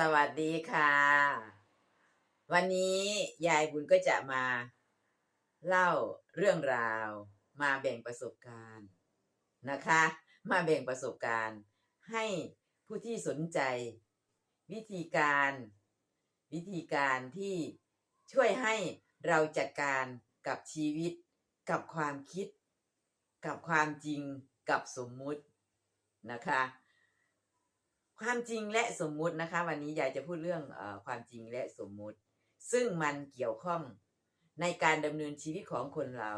สวัสดีค่ะ วันนี้ยายบุญก็จะมา เล่าเรื่องราว มาแบ่งประสบการณ์นะคะ มาแบ่งประสบการณ์ ให้ผู้ที่สนใจ วิธีการ วิธีการที่ช่วยให้เราจัดการกับชีวิต กับความคิด กับความจริงกับสมมุตินะคะ ความจริงและสมมุตินะคะ วันนี้ยายจะพูดเรื่องออความจริงและสมมุติ ซึ่งมันเกี่ยวข้องในการดำเนินชีวิตของคนเรา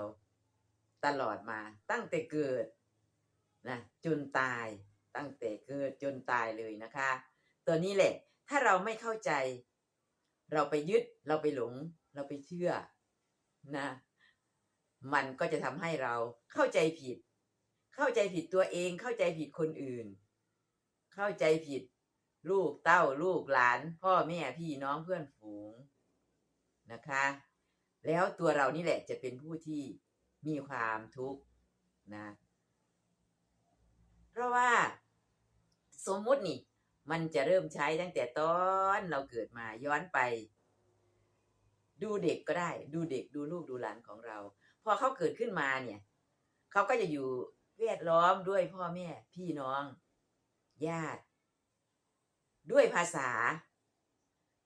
ตลอดมาตั้งแต่เกิดนะจนตายตั้งแต่เกิดจนตายเลยนะคะ ตัวนี้แหละ ถ้าเราไม่เข้าใจ เราไปยึดเราไปหลง เราไปเชื่อนะ มันก็จะทำให้เราเข้าใจผิด เข้าใจผิดตัวเองเข้าใจผิดคนอื่น เข้าใจผิด ลูกเต้าลูกหลาน พ่อแม่พี่น้องเพื่อนฝูงนะคะ แล้วตัวเรานี่แหละจะเป็นผู้ที่มีความทุกข์นะ เพราะว่าสมมุตินี่ มันจะเริ่มใช้ตั้งแต่ตอนเราเกิดมาย้อนไป ดูเด็กก็ได้ ดูเด็กดูลูกดูหลานของเรา พอเขาเกิดขึ้นมาเนี่ย เขาก็จะอยู่แวดล้อมด้วยพ่อแม่พี่น้อง ญาติ ด้วยภาษา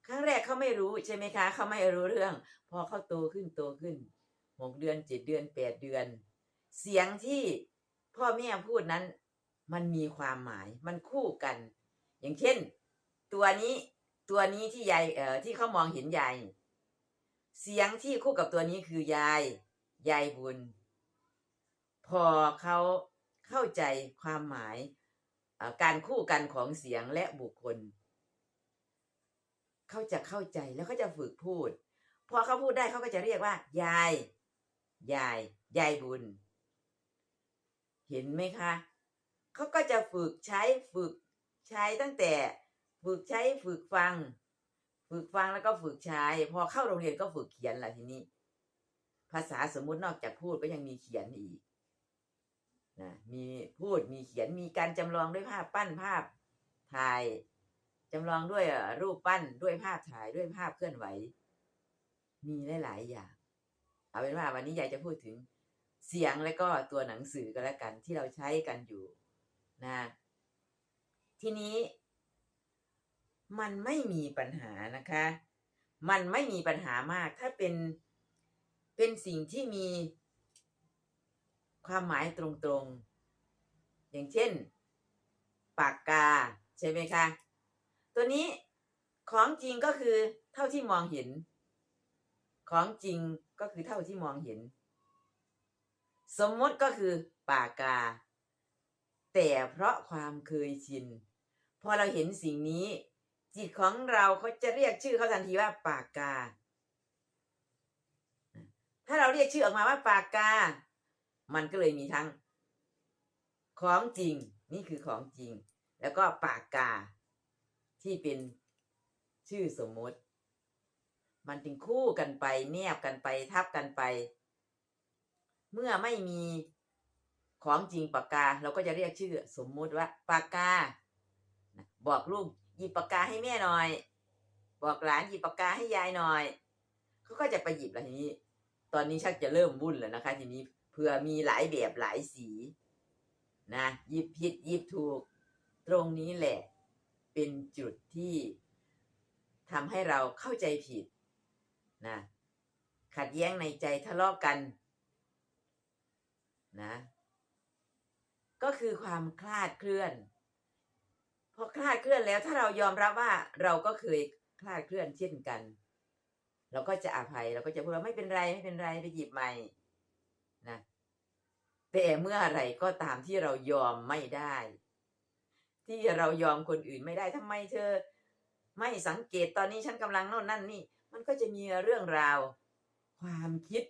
ครั้งแรกเขาไม่รู้ใช่ไหมคะเขาไม่รู้เรื่อง พอเขาโตขึ้นโตขึ้นหกเดือนเจ็ดเดือนแปดเดือน เสียงที่พ่อแม่พูดนั้น มันมีความหมายมันคู่กัน อย่างเช่น ตัวนี้ตัวนี้ที่ยายเอ่อที่เขามองเห็นยายเสียงที่คู่กับตัวนี้คือยายยายบุญ พอเขาเข้าใจความหมาย การคู่กันของเสียงและบุคคล เขาจะเข้าใจแล้วเขาจะฝึกพูด พอเขาพูดได้เขาก็จะเรียกว่า ยาย ยาย ยายบุญ เห็นไหมคะเขาก็จะฝึกใช้ฝึกใช้ตั้งแต่ ฝึกใช้ฝึกฟัง ฝึกฟังแล้วก็ฝึกใช้ พอเข้าโรงเรียนก็ฝึกเขียนล่ะทีนี้ ภาษาสมมุตินอกจากพูดก็ยังมีเขียนอีก นะมีพูดมีเขียนมีการจำลองด้วยภาพปั้นภาพถ่ายจำลองด้วยรูปปั้นด้วยภาพถ่ายด้วยภาพเคลื่อนไหว มีหลายๆอย่าง เอาเป็นว่าวันนี้ยายจะพูดถึงเสียงและก็ตัวหนังสือก็แล้วกันที่เราใช้กันอยู่นะทีนี้ มันไม่มีปัญหานะคะ มันไม่มีปัญหามาก ถ้าเป็นเป็นสิ่งที่มี ความหมายตรงๆ อย่างเช่น ปากกา ใช่ไหมคะ ตัวนี้ของจริงก็คือเท่าที่มองเห็น ของจริงก็คือเท่าที่มองเห็น สมมติก็คือปากกา แต่เพราะความเคยชิน พอเราเห็นสิ่งนี้ จิตของเราเขาจะเรียกชื่อเขาทันทีว่าปากกา ถ้าเราเรียกชื่อออกมาว่าปากกา มันก็เลยมีทั้ง ของจริง นี่คือของจริง แล้วก็ปากกาที่เป็นชื่อสมมติ มันจึงคู่กันไปแนบกันไปทับกันไป เมื่อไม่มีของจริงปากกา เราก็จะเรียกชื่อ สมมุติว่า ปากกา บอกลูกหยิบปากกาให้แม่หน่อย บอกหลานหยิบปากกาให้ยายหน่อยเขาก็จะไปหยิบแล้วทีนี้ ตอนนี้ชักจะเริ่มวุ่นแล้วนะคะ ทีนี้ เผื่อมีหลายแบบหลายสีนะยิบผิดยิบถูก ตรงนี้แหละ เป็นจุดที่ทำให้เราเข้าใจผิดนะขัดแย้งในใจทะเลาะกกันนะก็คือความคลาดเคลื่อนพอคลาดเคลื่อนแล้วถ้าเรายอมรับว่าเราก็เคยคลาดเคลื่อนเช่นกัน เราก็จะอภัยเราก็จะพูดว่าไม่เป็นไรไม่เป็นไรไปหยิบใหม่ แต่เมื่ออไรก็ตามที่เรายอมไม่ได้ ที่เรายอมคนอื่นไม่ได้ทำไมเธอ ไม่สังเกตตอนนี้ฉันกำลังโน่นนั่นนี่ มันก็จะมีเรื่องราว ความคิด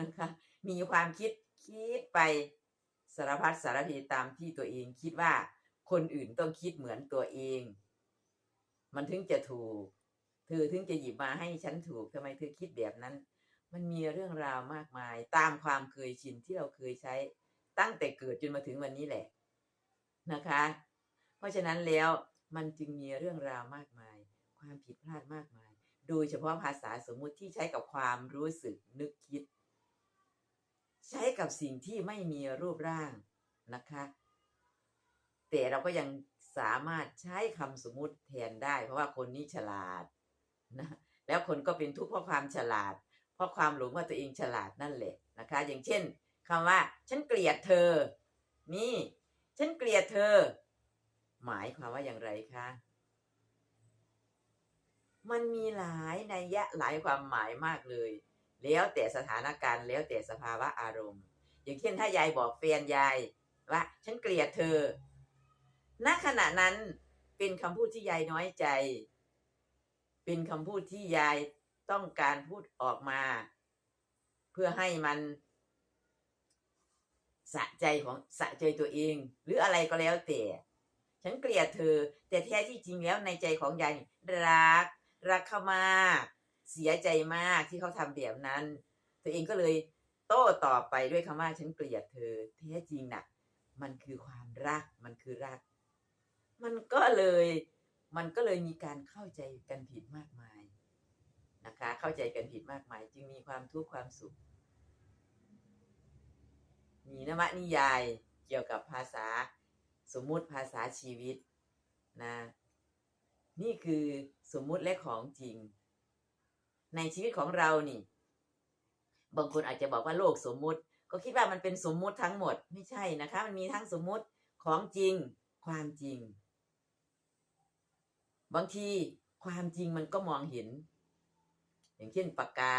นะคะ มีความคิดคิดไปสารพัดสารพีตามที่ตัวเองคิดว่าคนอื่นต้องคิดเหมือนตัวเอง มันถึงจะถูก เธอถึงจะหยิบมาให้ฉันถูกทำไมเธอคิดแบบนั้น มันมีเรื่องราวมากมาย ตามความเคยชินที่เราเคยใช้ตั้งแต่เกิดจนมาถึงวันนี้แหละนะคะ เพราะฉะนั้นแล้วมันจึงมีเรื่องราวมากมาย ความผิดพลาดมากมาย โดยเฉพาะภาษาสมมุติที่ใช้กับความรู้สึกนึกคิด ใช้กับสิ่งที่ไม่มีรูปร่างนะคะ แต่เราก็ยังสามารถใช้คำสมมุติแทนได้ เพราะว่าคนนี้ฉลาดนะแล้วคนก็เป็นทุกข์เพราะความฉลาด ราะความหลงว่าตัวเองฉลาดนั่นแหละนะคะ อย่างเช่นคำว่า ฉันเกลียดเธอ นี่ ฉันเกลียดเธอ หมายความว่าอย่างไรคะมันมีหลายในยยะหลายความหมายมากเลย แล้วแต่สถานการณ์แล้วแต่สภาวะอารมณ์ อย่างเช่นถ้ายายบอกแฟนยายว่าฉันเกลียดเธอณขณะนั้นเป็นคำพูดที่ยายน้อยใจ เป็นคำพูดที่ยาย ต้องการพูดออกมา เพื่อให้มันสะใจของสะใจตัวเอง หรืออะไรก็แล้วแต่ ฉันเกลียดเธอ แต่แท้ที่จริงแล้วในใจของยายรัก รักเขามากเสียใจมากที่เขาทำแบบนั้น ตัวเองก็เลยโต้ตอบไปด้วยคำว่าฉันเกลียดเธอแท้จริงน่ะ มันคือความรักมันคือรัก มันก็เลย มันก็เลยมีการเข้าใจกันผิดมากมาย นะคะ เข้าใจกันผิดมากมาย จึงมีความทุกข์ความสุข มีนวนิยายเกี่ยวกับภาษาสมมุติภาษาชีวิตนะนี่คือสมมุติและของจริง ในชีวิตของเรานี่ บางคนอาจจะบอกว่าโลกสมมุติ ก็คิดว่ามันเป็นสมมุติทั้งหมด ไม่ใช่นะคะ มันมีทั้งสมมุติของจริง ความจริง บางทีความจริงมันก็มองเห็น อย่างเช่นปากกา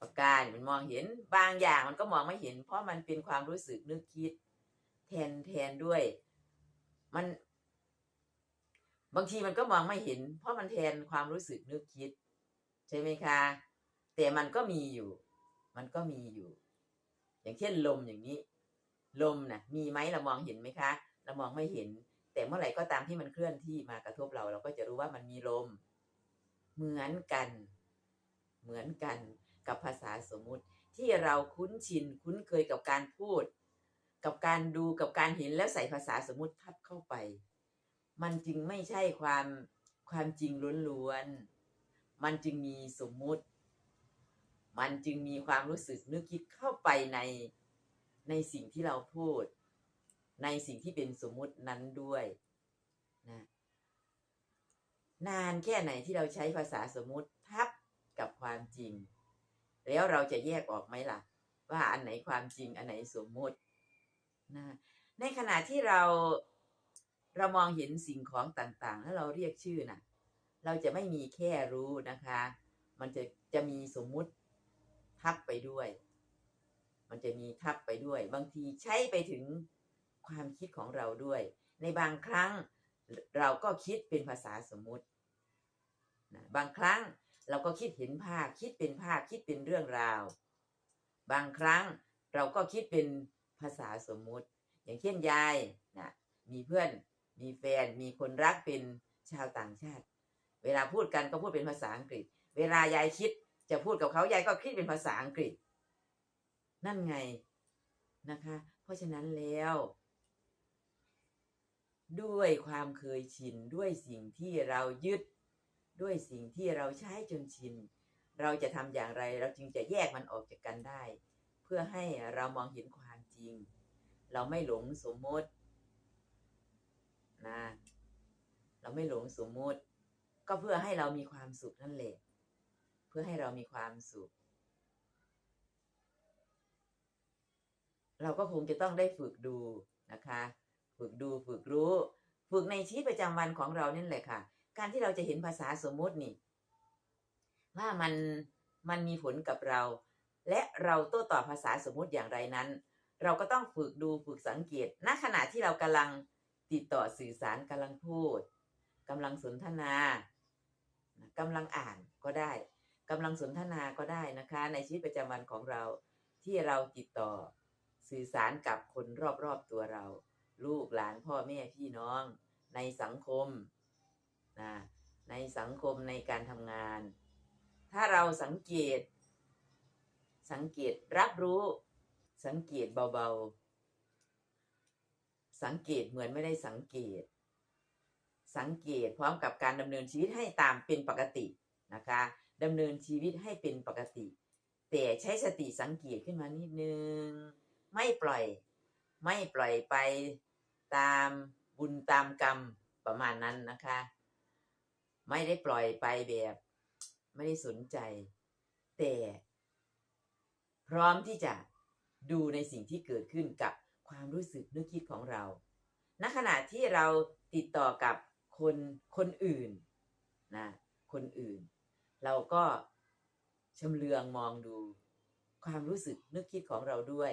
ปากกาเนี่ยมันมองเห็นบางอย่างมันก็มองไม่เห็น เพราะมันเป็นความรู้สึกนึกคิด แทนแทนด้วย มัน บางทีมันก็มองไม่เห็น เพราะมันแทนความรู้สึกนึกคิด ใช่ไหมคะ แต่มันก็มีอยู่ มันก็มีอยู่ อย่างเช่นลมอย่างนี้ ลมนะ่ะ มีไหมเรามองเห็นไหมคะเรามองไม่เห็น แต่เมื่อไหร่ก็ตามที่มันเคลื่อนที่มากระทบเรา เราก็จะรู้ว่ามันมีลม เหมือนกัน เหมือนกันกับภาษาสมมุติที่เราคุ้นชินคุ้นเคยกับการพูด กับการดูกับการเห็นแล้วใส่ภาษาสมมุติทับเข้าไป มันจึงไม่ใช่ความความจริงล้วนๆมันจึงมีสมมุติ มันจึงมีความรู้สึกนึกคิดเข้าไปในในสิ่งที่เราพูด ในสิ่งที่เป็นสมมุตินั้นด้วยนะนานแค่ไหนที่เราใช้ภาษาสมมุติ กับความจริง แล้วเราจะแยกออกไหมล่ะ ว่าอันไหนความจริงอันไหนสมมุตินะในขณะที่เราเรามองเห็นสิ่งของต่างๆ แล้วเราเรียกชื่อน่ะ เราจะไม่มีแค่รู้นะคะ มันจะจะมีสมมุติทับไปด้วย มันจะมีทับไปด้วย บางทีใช้ไปถึงความคิดของเราด้วย ในบางครั้งเราก็คิดเป็นภาษาสมมุตินะบางครั้ง เราก็คิดเห็นภาพคิดเป็นภาพคิดเป็นเรื่องราว บางครั้งเราก็คิดเป็นภาษาสมมุติ อย่างเช่นยายนะมีเพื่อนมีแฟนมีคนรักเป็นชาวต่างชาติ เวลาพูดกันก็พูดเป็นภาษาอังกฤษ เวลายายคิดจะพูดกับเขายายก็คิดเป็นภาษาอังกฤษ นั่นไงนะคะ เพราะฉะนั้นแล้ว ด้วยความเคยชินด้วยสิ่งที่เรายึด ด้วยสิ่งที่เราใช้จนชิน เราจะทำอย่างไรเราจึงจะแยกมันออกจากกันได้ เพื่อให้เรามองเห็นความจริง เราไม่หลงสมมตินะเราไม่หลงสมมติ ก็เพื่อให้เรามีความสุขนั่นแหละเพื่อให้เรามีความสุข เราก็คงจะต้องได้ฝึกดูนะคะ ฝึกดูฝึกรู้ ฝึกในชีวิตประจำวันของเรานี่แหละค่ะ การที่เราจะเห็นภาษาสมมตินี่ ว่ามันมันมีผลกับเรา และเราโต้ตอบภาษาสมมติอย่างไรนั้น เราก็ต้องฝึกดูฝึกสังเกตณขณะที่เรากำลังติดต่อสื่อสารกำลังพูดกำลังสนทนากำลังอ่านก็ได้กำลังสนทนาก็ได้นะคะ ในชีวิตประจำวันของเราที่เราติดต่อสื่อสารกับคนรอบๆตัวเรา ลูกหลานพ่อแม่พี่น้อง ในสังคม สังคมในการทำงาน ถ้าเราสังเกต สังเกตรับรู้ สังเกตเบาๆ สังเกตเหมือนไม่ได้สังเกต สังเกตพร้อมกับการดำเนินชีวิตให้ตามเป็นปกตินะคะดำเนินชีวิตให้เป็นปกติ แต่ใช้สติสังเกตขึ้นมานิดนึง ไม่ปล่อย ไม่ปล่อยไปตามบุญตามกรรมประมาณนั้นนะคะ ไม่ได้ปล่อยไปแบบ ไม่ได้สนใจ แต่ พร้อมที่จะดูในสิ่งที่เกิดขึ้นกับความรู้สึกนึกคิดของเรา ณ ขณะที่เราติดต่อกับคนคนอื่นนะ คนอื่น เราก็ชำเลืองมองดูความรู้สึกนึกคิดของเราด้วย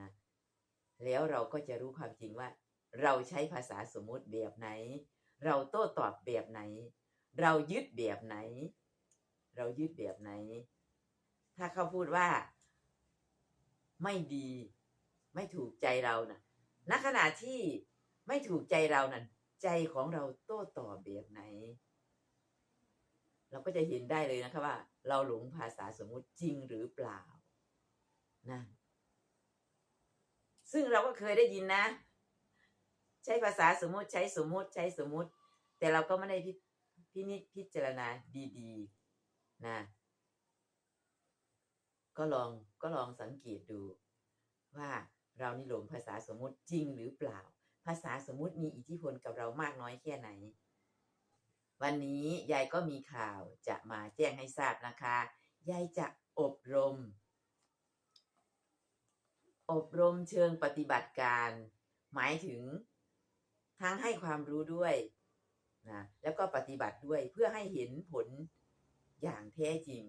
นะ แล้วเราก็จะรู้ความจริงว่า เราใช้ภาษาสมมุติแบบไหน เราโต้ตอบแบบไหน เรายึดแบบไหน เรายึดแบบไหน ถ้าเขาพูดว่า ไม่ดี ไม่ถูกใจเรานะ่ะณขณะที่ไม่ถูกใจเรานั่นใจของเราโต้ตอบแบบไหน เราก็จะเห็นได้เลยนะคะว่า เราหลงภาษาสมมุติจริงหรือเปล่านะซึ่งเราก็เคยได้ยินนะ ใช้ภาษาสมมุติใช้สมมุติใช้สมมุติ แต่เราก็ไม่ได้พิพินิจพิจารณาดีๆนะก็ลองก็ลองสังเกตดู ว่าเรานี่หลงภาษาสมมุติจริงหรือเปล่า ภาษาสมมุติมีอิทธิพลกับเรามากน้อยแค่ไหน วันนี้ยายก็มีข่าวจะมาแจ้งให้ทราบนะคะยายจะอบรม อบรมเชิงปฏิบัติการ หมายถึง ทั้งให้ความรู้ด้วยนะแล้วก็ปฏิบัติด้วยเพื่อให้เห็นผลอย่างแท้จริง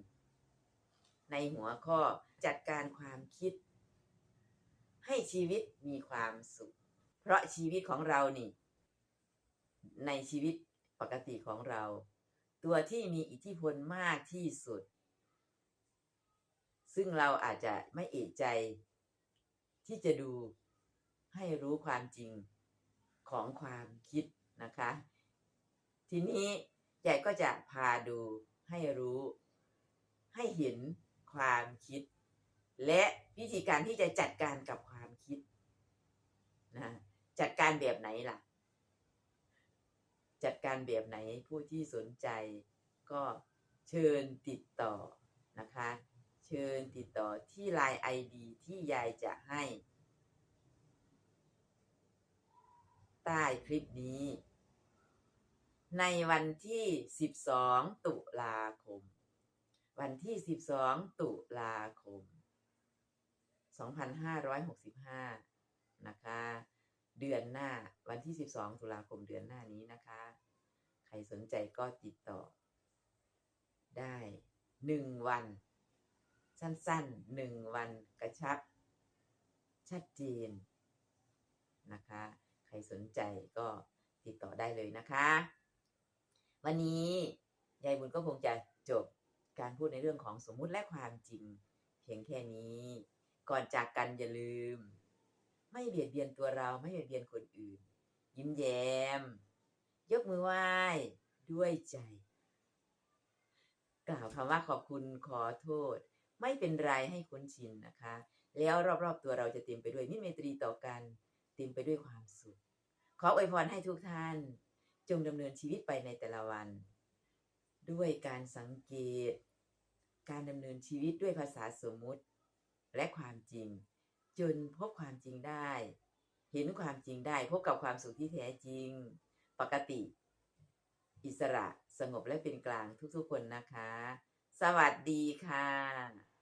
ในหัวข้อจัดการความคิด ให้ชีวิตมีความสุข เพราะชีวิตของเรานี่ ในชีวิตปกติของเรา ตัวที่มีอิทธิพลมากที่สุด ซึ่งเราอาจจะไม่เอกใจ ที่จะดูให้รู้ความจริง ของความคิดนะคะ ทีนี้ยายก็จะพาดูให้รู้ ให้เห็นความคิด และวิธีการที่จะจัดการกับความคิดนะจัดการแบบไหนล่ะ จัดการแบบไหนผู้ที่สนใจก็เชิญติดต่อนะคะ เชิญติดต่อที่ Line ID ที่ยายจะให้ ใต้คลิปนี้ ในวันที่ 12 ตุลาคม วันที่ 12 ตุลาคม 2565 นะคะ เดือนหน้าวันที่ 12 ตุลาคมเดือนหน้านี้นะคะ ใครสนใจก็ติดต่อ ได้หนึ่งวัน สั้นๆหนึ่งวันกระชับ ชัดเจนนะคะ รสนใจก็ติดต่อได้เลยนะคะ วันนี้ยายบุญก็คงจะจบการพูดในเรื่องของสมมุติและความจริง เพียงแค่นี้ ก่อนจากกันอย่าลืม ไม่เบียดเบียนตัวเราไม่เบียดเบียนคนอื่น ยิ้มแย้ม ยกมือไหว้ด้วยใจ กล่าวคำว่าขอบคุณขอโทษ ไม่เป็นไรให้คุ้นชินนะคะ แล้วรอบๆตัวเราจะเต็มไปด้วยมิตรไมตรีต่อกัน เต็มไปด้วยความสุข ขออวยพรให้ทุกท่าน จงดำเนินชีวิตไปในแต่ละวัน ด้วยการสังเกต การดำเนินชีวิตด้วยภาษาสมมุติ และความจริง จนพบความจริงได้ เห็นความจริงได้ พบกับความสุขที่แท้จริง ปกติ อิสระสงบและเป็นกลางทุกๆคนนะคะ สวัสดีค่ะ